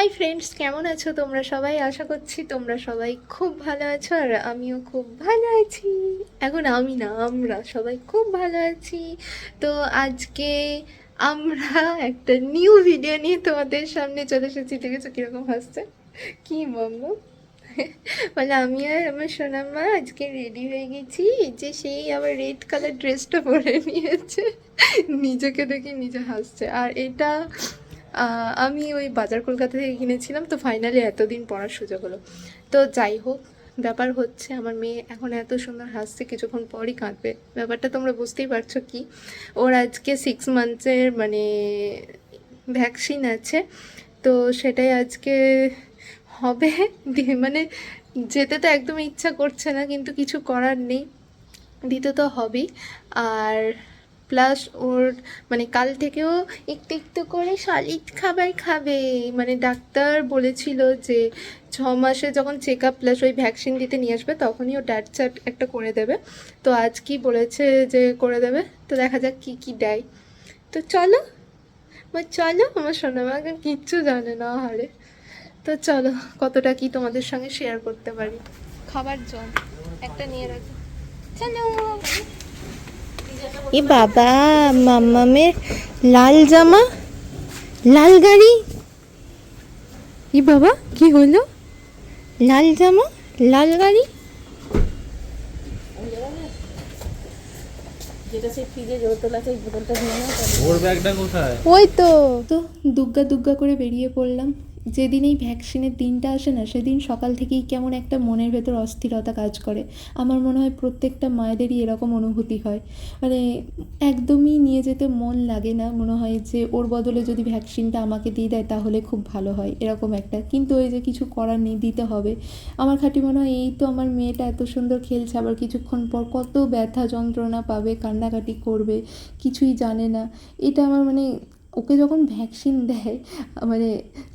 Hi friends কেমন আছো তোমরা সবাই? আশা করছি তোমরা সবাই খুব ভালো আছো আর আমিও খুব ভালো আছি। এখন আমি না, আমরা সবাই খুব ভালো আছি। তো আজকে আমরা একটা নিউ ভিডিও নিয়ে তোমাদের সামনে চলে এসেছি। দেখেছ কীরকম হাসছে? কি মাম্মা বলে, আমি আর আমার সোনাম্মা আজকে রেডি হয়ে গেছি যে সেই আবার রেড কালার ড্রেসটা পরে নিয়েছে। নিজেকে দেখে নিজে হাসছে। আর এটা আমি ওই বাজার কলকাতা থেকে কিনেছিলাম, তো ফাইনালি এতদিন পড়ার সুযোগ হলো। তো যাই হোক, ব্যাপার হচ্ছে আমার মেয়ে এখন এত সুন্দর হাসছে, কিছুক্ষণ পরই কাঁদবে। ব্যাপারটা তোমরা বুঝতেই পারছ কি? ওর আজকে সিক্স মান্থসের মানে ভ্যাকসিন আছে, তো সেটাই আজকে হবে। দিয়ে মানে যেতে তো একদম ইচ্ছা করছে না, কিন্তু কিছু করার নেই। দিতে তো হবেই। আর প্লাস ওর মানে কাল থেকেও একটু একটু করে সলিড খাবার খাবে। মানে ডাক্তার বলেছিল যে ছ মাসে যখন চেক আপ প্লাস ওই ভ্যাকসিন দিতে নিয়ে আসবে তখনই ও ড্যাট চার্ট একটা করে দেবে। তো আজ কি বলেছে যে করে দেবে? তো দেখা যাক কি কি দেয়। তো চলো বা চলো, আমার সোনামা এখন কিচ্ছু জানে না হারে তো চলো, কতটা কি তোমাদের সঙ্গে শেয়ার করতে পারি। খাবার জল, একটা নিয়ে রাখো। চলো। এ বাবা মাম্মামের লাল জামা লাল গাড়ি। ই বাবা কি হলো? লাল জামা লাল গাড়ি? ওই তো। তো দুগ্গা দুগ্গা করে বেরিয়ে পড়লাম। যেদিন এই ভ্যাকসিনের দিনটা আসে না, সেদিন সকাল থেকেই কেমন একটা মনের ভেতর অস্থিরতা কাজ করে। আমার মনে হয় প্রত্যেকটা মায়েদেরই এরকম অনুভূতি হয়। মানে একদমই নিয়ে যেতে মন লাগে না, মনে হয় যে ওর বদলে যদি ভ্যাকসিনটা আমাকে দিয়ে দেয় তাহলে খুব ভালো হয়, এরকম একটা। কিন্তু ওই যে কিছু করার নেই, দিতে হবে। আমার খাঁটি মনে হয় এই তো আমার মেয়েটা এত সুন্দর খেলছে, আবার কিছুক্ষণ পর কত ব্যথা যন্ত্রণা পাবে, কান্নাকাটি করবে, কিছুই জানে না। এটা আমার মানে ওকে যখন ভ্যাকসিন দেয় মানে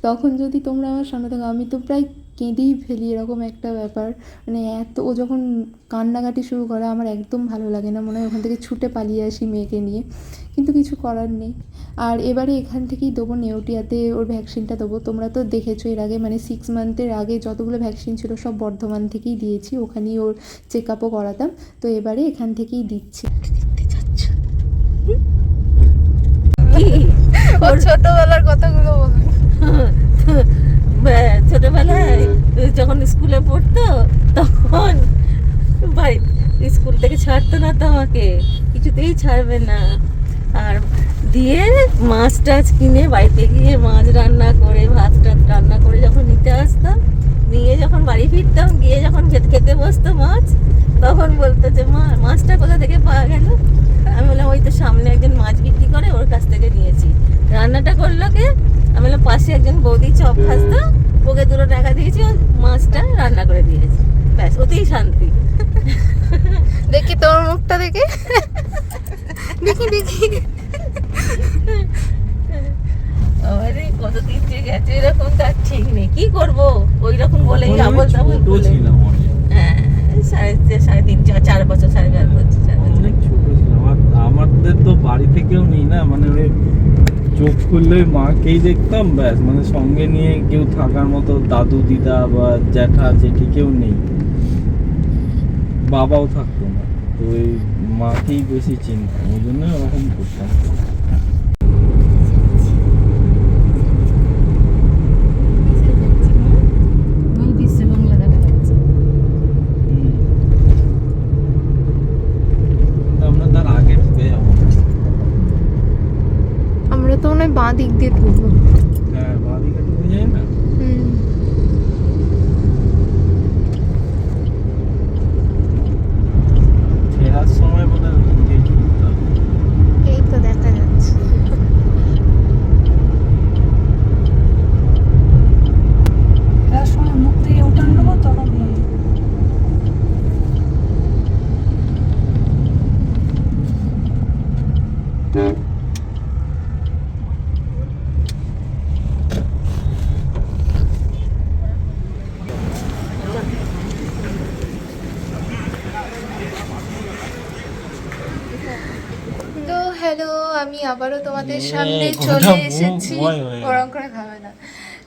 তখন যদি তোমরা আমার সামনে থাকো, আমি তো প্রায় কেঁদেই ফেলি এরকম একটা ব্যাপার। মানে এত, ও যখন কান্নাকাটি শুরু করে, আমার একদম ভালো লাগে না। মনে হয় ওখান থেকে ছুটে পালিয়ে আসি মেয়েকে নিয়ে। কিন্তু কিছু করার নেই। আর এবারে এখান থেকেই দেবো নেওটিয়াতে ওর ভ্যাকসিনটা দেবো। তোমরা তো দেখেছ এর আগে মানে সিক্স মান্থের আগে যতগুলো ভ্যাকসিন ছিল, সব বর্ধমান থেকেই দিয়েছি। ওখানেই ওর চেক আপও করাতাম। তো এবারে এখান থেকেই দিচ্ছি ওর ছোটবেলার কথাগুলো বলবি ব্যা- ছোটবেলায় যখন স্কুলে পড়তো তখন বাড়ি স্কুল থেকে ছাড়তো না তো আমাকে কিছুতেই ছাড়বে না। আর দিয়ে মাছ টাছ কিনে বাড়িতে গিয়ে মাছ রান্না করে ভাত টাত রান্না করে যখন নিতে আসতাম নিয়ে যখন বাড়ি ফিরতাম গিয়ে যখন খেতে খেতে বসতো মাছ তখন বলতো যে মা মাছটা কোথা থেকে পাওয়া গেল? আমি বললাম ওই তো সামনে একজন মাছ বিক্রি করে ওর কাছ থেকে নিয়েছি। রান্নাটা করল কে? আমি বললাম পাশে একজন বৌদি চপ খাসতো ওকে দুটো টাকা দিয়েছি ও মাছটা রান্না করে দিয়েছে। ব্যাস ওতেই শান্তি। দেখি তোর মুখটা দেখি। দেখি দেখি। আরে কতদিন যে গেছে এরকম তার ঠিক নেই। কি করব? ওই রকম বলেই আবল তাবল বলে। হ্যাঁ সাড়ে তিন- সাড়ে তিন চার চার বছর সাড়ে চার বছর চার বছর অনেক ছোট ছিলাম আর আমাদের তো বাড়ি থেকেও নেই না মানে ওই চোখ খুললে মাকেই দেখতাম, ব্যাস মানে সঙ্গে নিয়ে কেউ থাকার মতো দাদু, দিদা বা জ্যাঠা, জেঠি কেউ নেই। বাবাও থাকতো না, তো ওই মাকেই বেশি চিন্তা ওই জন্য ওরকম করতাম ওই বিশ্ব বাংলা দেখা যাচ্ছে হুম। আমরা তার আগে ঢুকে যাব আমরা তো মনে হয় বাঁ দিক দিয়ে ঢুকবো হ্যাঁ বাদিকে ঢুকে যাই না হুম। ফেরার সময় বোধ হয় ওদিকেই ঢুকতে হবে। এই তো দেখা যাচ্ছে ফেরার সময় মুখ থেকে উঠান নেব তখন তো হ্যালো আমি আবারও তোমাদের সামনে চলে এসেছি। ওরম করে খাবে না।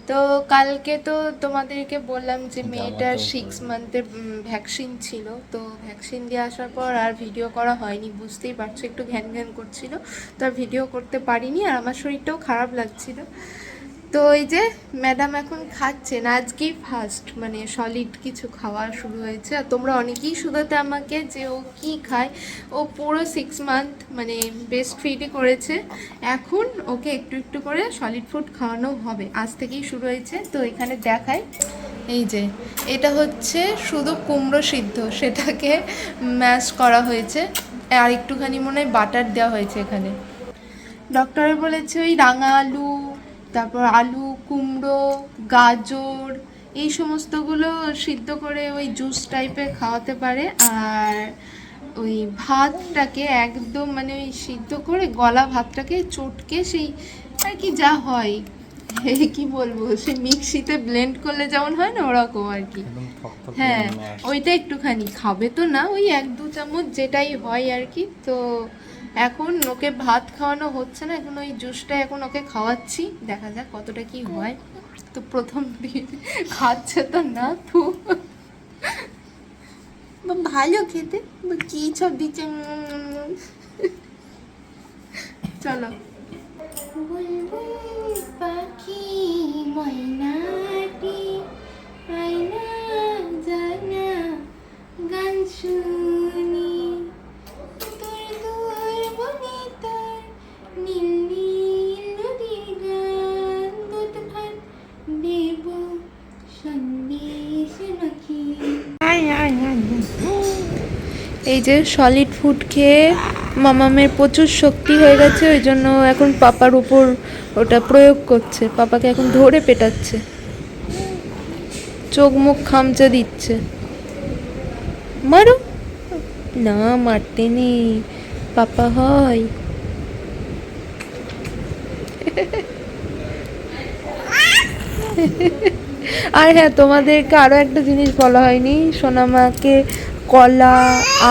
তো কালকে তো তোমাদেরকে বললাম যে মেয়েটার সিক্স মান্থের ভ্যাকসিন ছিল। তো ভ্যাকসিন দিয়ে আসার পর আর ভিডিও করা হয়নি বুঝতেই পারছ একটু ঘ্যান ঘ্যান করছিল। তো আর ভিডিও করতে পারিনি আর আমার শরীরটাও খারাপ লাগছিল। তো এই যে ম্যাডাম এখন খাচ্ছেন আজকেই ফার্স্ট মানে সলিড কিছু খাওয়া শুরু হয়েছে। আর তোমরা অনেকেই শুধুতে আমাকে যে ও কি খায়, ও পুরো সিক্স মান্থ মানে বেস্ট ফিডই করেছে। এখন ওকে একটু একটু করে সলিড ফুড খাওয়ানো হবে। আজ থেকেই শুরু হয়েছে। তো এখানে দেখায় এই যে, এটা হচ্ছে শুধু কুমড়ো সিদ্ধ, সেটাকে ম্যাশ করা হয়েছে। আর একটুখানি মনে হয় বাটার দেওয়া হয়েছে এখানে। ডক্টরে বলেছে ওই রাঙা আলু তারপর আলু কুমড়ো গাজর এই সমস্তগুলো সিদ্ধ করে ওই জুস টাইপের খাওয়াতে পারে আর ওই ভাতটাকে একদম মানে ওই সিদ্ধ করে গলা ভাতটাকে চটকে সেই আর কি যা হয় কি বলব সে মিক্সিতে ব্লেন্ড করলে যেমন হয় না ওরকম আর কি হ্যাঁ। ওইটা একটুখানি খাবে তো না ওই এক দু চামচ যেটাই হয় আর কি তো এখন ওকে ভাত খাওয়ানো হচ্ছে না এখন ওই জুসটা এখন ওকে খাওয়াচ্ছি। দেখা যাক কতটা কি হয়। তো প্রথম দিন খাচ্ছে তো না তো। বা ভালো খেতে বা কি সব দিচ্ছে চলো। পাখি ময়নাটি আয়না জানা গান শুনি এই যে সলিড ফুড খেয়ে মামামের প্রচুর শক্তি হয়ে গেছে, ওই জন্য এখন পাপার উপর ওটা প্রয়োগ করছে। পাপাকে এখন ধরে পেটাচ্ছে। চোখ মুখ খামচে দিচ্ছে। মারো। না, মারতে নেই। পাপা হয়। আর হ্যাঁ তোমাদেরকে আরও একটা জিনিস বলা হয়নি। সোনামাকে কলা,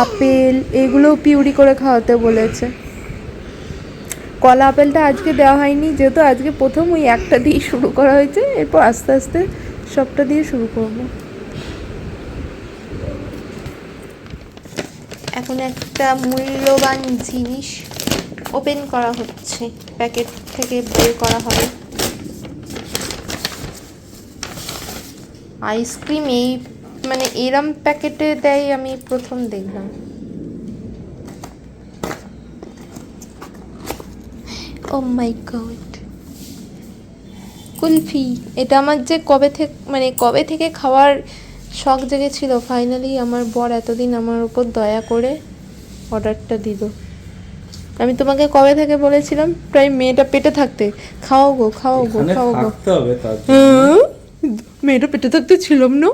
আপেল এগুলো পিউরি করে খাওয়াতে বলেছে। কলা, আপেলটা আজকে দেওয়া হয়নি, যেহেতু আজকে প্রথম ওই একটা দিয়ে শুরু করা হয়েছে, এরপর আস্তে আস্তে সবটা দিয়ে শুরু করব। এখন একটা মূল্যবান জিনিস ওপেন করা হচ্ছে, প্যাকেট থেকে বের করা হবে। আইসক্রিম এই মানে এরম প্যাকেটে দেয় আমি প্রথম দেখলাম। ও মাই গড কুলফি এটা আমার যে কবে থেকে মানে কবে থেকে খাওয়ার শখ জেগেছিল ফাইনালি আমার বর এতদিন আমার উপর দয়া করে অর্ডারটা দিল। আমি তোমাকে কবে থেকে বলেছিলাম? প্রায় মেয়েটা পেটে থাকতে। খাও গো খাও গো খাও গো? মেয়েটা পেটে থাকতে ছিলাম না?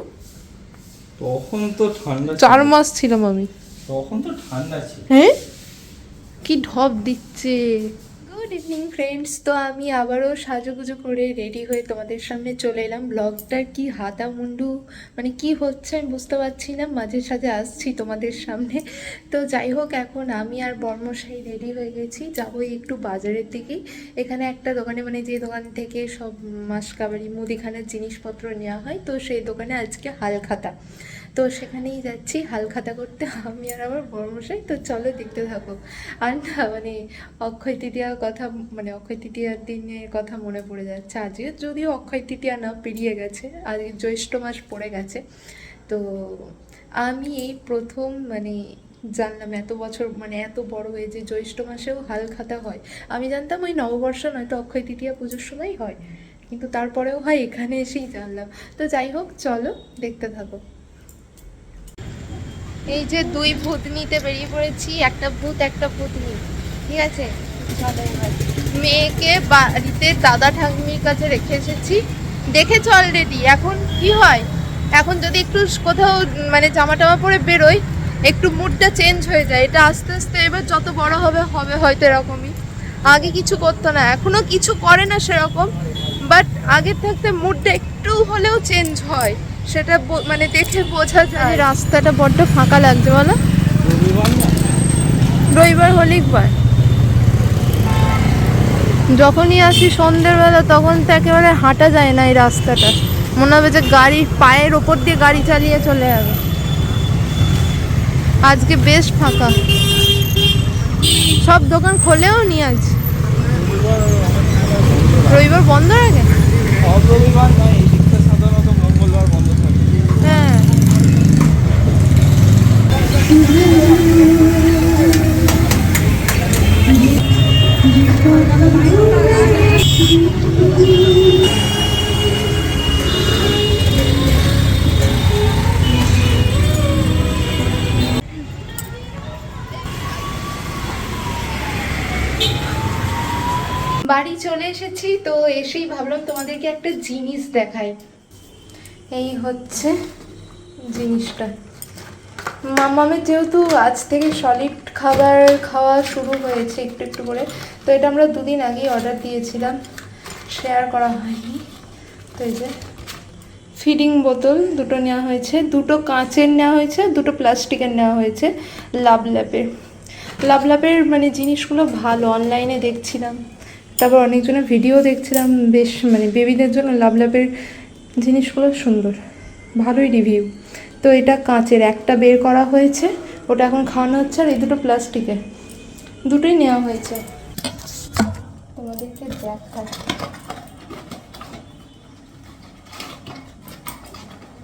তখন তো ঠান্ডা চার মাস ছিলাম আমি। তখন তো ঠান্ডা ছিল। হ্যাঁ? কি ঢপ দিচ্ছে। গুড ইভিনিং ফ্রেন্ডস তো আমি আবারও সাজুগুজু করে রেডি হয়ে তোমাদের সামনে চলে এলাম। ব্লগটার কি হাতা মুন্ডু? মানে কি হচ্ছে আমি বুঝতে পারছি না। মাঝে সাঝে আসছি তোমাদের সামনে। তো যাই হোক, এখন আমি আর বর্মশাই রেডি হয়ে গেছি। যাব একটু বাজারের দিকেই এখানে একটা দোকানে মানে যে দোকান থেকে সব মাসকাবারি মুদিখানার জিনিসপত্র নেওয়া হয়, তো সেই দোকানে আজকে হালখাতা। তো সেখানেই যাচ্ছি, হাল খাতা করতে। আমি আর আমার বর্মশাই, তো চলো দেখতে থাকো। আর না মানে অক্ষয় তৃতীয়ার কথা মানে অক্ষয় তৃতীয়ার দিনের কথা মনে পড়ে যাচ্ছে আজকে। যদিও অক্ষয় তৃতীয়া না, পেরিয়ে গেছে। আজকে জ্যৈষ্ঠ মাস পড়ে গেছে। তো আমি এই প্রথম মানে জানলাম এত বছর মানে এত বড় হয়ে যে জ্যৈষ্ঠ মাসেও হাল খাতা হয়। আমি জানতাম ওই নববর্ষ নয়তো অক্ষয় তৃতীয়া পুজোর সময় হয়। কিন্তু তারপরেও হয়, এখানে এসেই জানলাম। তো যাই হোক, চলো দেখতে থাকো। এই যে দুই ভূতনিতে বেরিয়ে পড়েছি একটা ভূত একটা ভূতনি ঠিক আছে? মেয়েকে বাড়িতে দাদা ঠাকুমির কাছে রেখে এসেছি। দেখেছ অলরেডি এখন কি হয়? এখন যদি একটু কোথাও মানে জামা টামা পরে বেরোই একটু মুডটা চেঞ্জ হয়ে যায়। এটা আস্তে আস্তে এবার যত বড় হবে হবে হয়তো এরকমই। আগে কিছু করতো না এখনও কিছু করে না সেরকম বাট আগের থাকতে মুডটা একটু হলেও চেঞ্জ হয়। সেটা বো- মানে দেখে বোঝা যায়। রাস্তাটা বড্ড ফাঁকা লাগছে বলো। রবিবার না রবিবার হলেই বার যখনই আসি সন্ধ্যেবেলা তখন তো একেবারে হাঁটা যায় না এই রাস্তাটা। মনে হবে যে গাড়ি পায়ের ওপর দিয়ে গাড়ি চালিয়ে চলে যাবে। আজকে বেশ ফাঁকা। সব দোকান খোলেও নি আজ? রবিবার বন্ধ রাখে রবিবার নয় এই দিকটা সাধারণত মঙ্গলবার বন্ধ থাকে হ্যাঁ বাড়ি চলে এসেছি তো এসেই ভাবলাম তোমাদেরকে একটা জিনিস দেখাই। এই হচ্ছে জিনিসটা। মামামের যেহেতু আজ থেকে সলিড খাবার খাওয়া শুরু হয়েছে একটু একটু করে, তো এটা আমরা দুদিন আগেই অর্ডার দিয়েছিলাম। শেয়ার করা হয়নি। তো এই যে ফিডিং বোতল দুটো নেওয়া হয়েছে, দুটো কাঁচের নেওয়া হয়েছে, দুটো প্লাস্টিকের নেওয়া হয়েছে লাভ ল্যাপের লাভ ল্যাপের মানে জিনিসগুলো ভালো অনলাইনে দেখছিলাম। তারপর অনেকজনের ভিডিও দেখছিলাম, বেশ মানে বেবিদের জন্য লাভ ল্যাপের জিনিসগুলো সুন্দর, ভালোই রিভিউ তো এটা কাঁচের, একটা বের করা হয়েছে, ওটা এখন খাওয়ানো হচ্ছে আর এই দুটো প্লাস্টিকের দুটোই নেওয়া হয়েছে। তোমাদেরকে দেখায়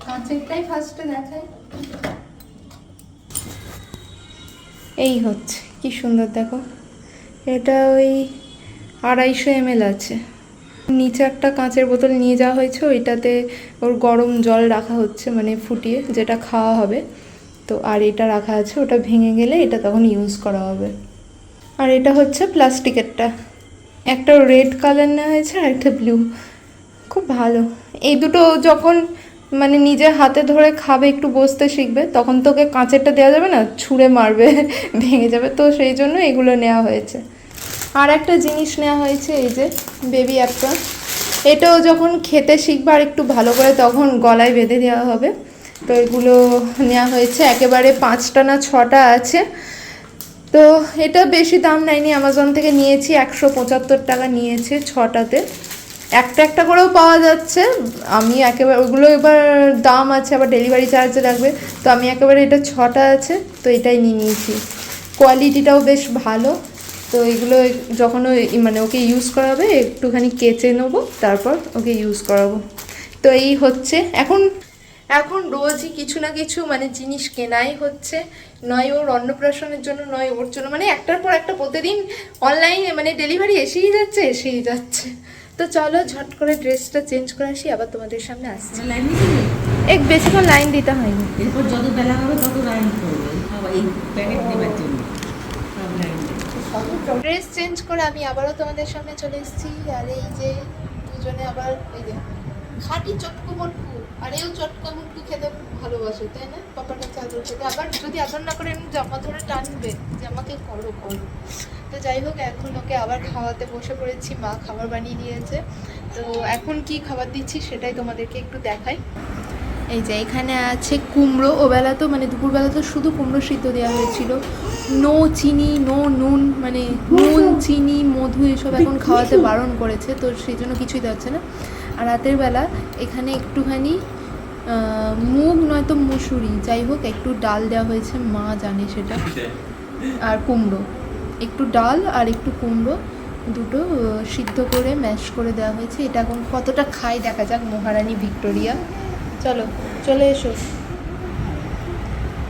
কাঁচেরটাই ফার্স্টে দেখাই। এই হচ্ছে, কি সুন্দর দেখো। এটা ওই আড়াইশো এমএল আছে। নিচে একটা কাঁচের বোতল নিয়ে যাওয়া হয়েছে, ওইটাতে ওর গরম জল রাখা হচ্ছে মানে ফুটিয়ে, যেটা খাওয়া হবে। তো আর এটা রাখা আছে, ওটা ভেঙে গেলে এটা তখন ইউজ করা হবে। আর এটা হচ্ছে প্লাস্টিকেরটা। একটা রেড কালার নেওয়া হয়েছে আর একটা ব্লু খুব ভালো। এই দুটো যখন মানে নিজে হাতে ধরে খাবে, একটু বসতে শিখবে, তখন তোকে কাঁচেরটা দেওয়া যাবে না, ছুঁড়ে মারবে, ভেঙে যাবে। তো সেই জন্য এগুলো নেওয়া হয়েছে। আর একটা জিনিস নেওয়া হয়েছে, এই যে বেবি অ্যাপটা এটাও যখন খেতে শিখবে আর একটু ভালো করে, তখন গলায় বেঁধে দেওয়া হবে। তো এগুলো নেওয়া হয়েছে, একেবারে পাঁচটা না ছটা আছে। তো এটা বেশি দাম নেয়নি অ্যামাজন থেকে নিয়েছি, একশো পঁচাত্তর টাকা নিয়েছে ছটাতে। একটা একটা করেও পাওয়া যাচ্ছে, আমি একেবারে, ওগুলো এবার দাম আছে, আবার ডেলিভারি চার্জ লাগবে। তো আমি একেবারে এটা ছটা আছে, তো এটাই নিয়ে নিয়েছি। কোয়ালিটিটাও বেশ ভালো। তো এগুলো যখন ওই মানে ওকে ইউজ করাবে একটুখানি কেচে নেব তারপর ওকে ইউজ করাবো। তো এই হচ্ছে। এখন এখন রোজই কিছু না কিছু মানে জিনিস কেনাই হচ্ছে। নয় ওর অন্নপ্রাশনের জন্য নয় ওর জন্য। মানে একটার পর একটা প্রতিদিন অনলাইনে মানে ডেলিভারি এসেই যাচ্ছে এসেই যাচ্ছে। তো চলো ঝট করে ড্রেসটা চেঞ্জ করে আসি আবার তোমাদের সামনে আসছি। দিয়েছিলে? এক বেশিক্ষণ লাইন দিতে হয়নি। এরপর যত বেলা হবে তত লাইন করবে। এই প্যাকেট নেবার জন্য। ড্রেস চেঞ্জ করে আমি আবারও তোমাদের সামনে চলে এসেছি। আর এই যে দুজনে আবার, এই যে খাটি চটকু মটকু আর এও চটকা মুটকু খেতে ভালোবাসে, তাই না? পাপার কাছে আদর খেতে আবার যদি আদর না করে জামা ধরে টানবে যে আমাকে করো করো। তো যাই হোক, এখন ওকে আবার খাওয়াতে বসে পড়েছি, মা খাবার বানিয়ে দিয়েছে। তো এখন কি খাবার দিচ্ছি সেটাই তোমাদেরকে একটু দেখাই। এই যে এখানে আছে কুমড়ো, ওবেলা তো মানে দুপুরবেলা তো শুধু কুমড়ো সিদ্ধ দেওয়া হয়েছিল। নো চিনি, নো নুন মানে নুন, চিনি, মধু এসব এখন খাওয়াতে বারণ করেছে, তো সেই জন্য কিছুই দেওয়া হচ্ছে না। আর রাতের বেলা এখানে একটুখানি মুগ, নয়তো মুসুরি, যাই হোক, একটু ডাল দেওয়া হয়েছে, মা জানে সেটা। আর কুমড়ো, একটু ডাল আর একটু কুমড়ো দুটো সিদ্ধ করে, ম্যাশ করে দেওয়া হয়েছে। এটা এখন কতটা খায় দেখা যাক, মহারানী ভিক্টোরিয়া। চলো চলে এসো।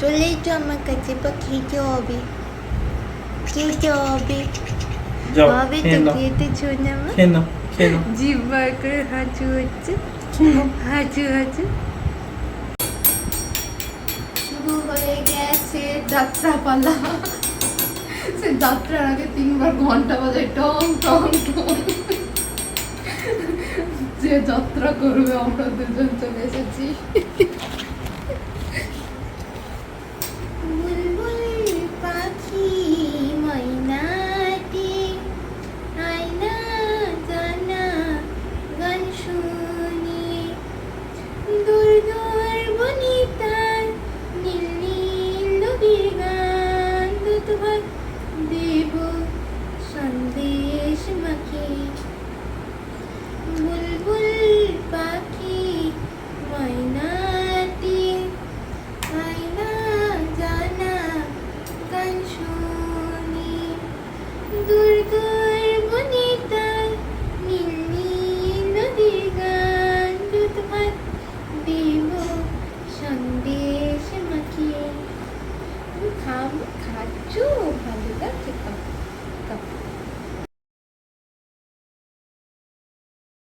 চলেই তো আমার কাছে বা খেতে হবে। খেতে হবে। যাও হবে তো খেতে শোনা মা। জিভ বার করে হাঁচু হচ্ছে। হাঁচু হাঁচু। শুরু হয়ে গেছে যাত্রা পালা। সে যাত্রার আগে তিনবার ঘণ্টা বাজে টং টং টং। যে যাত্রা করবে আমরা দুজন চলে এসেছি।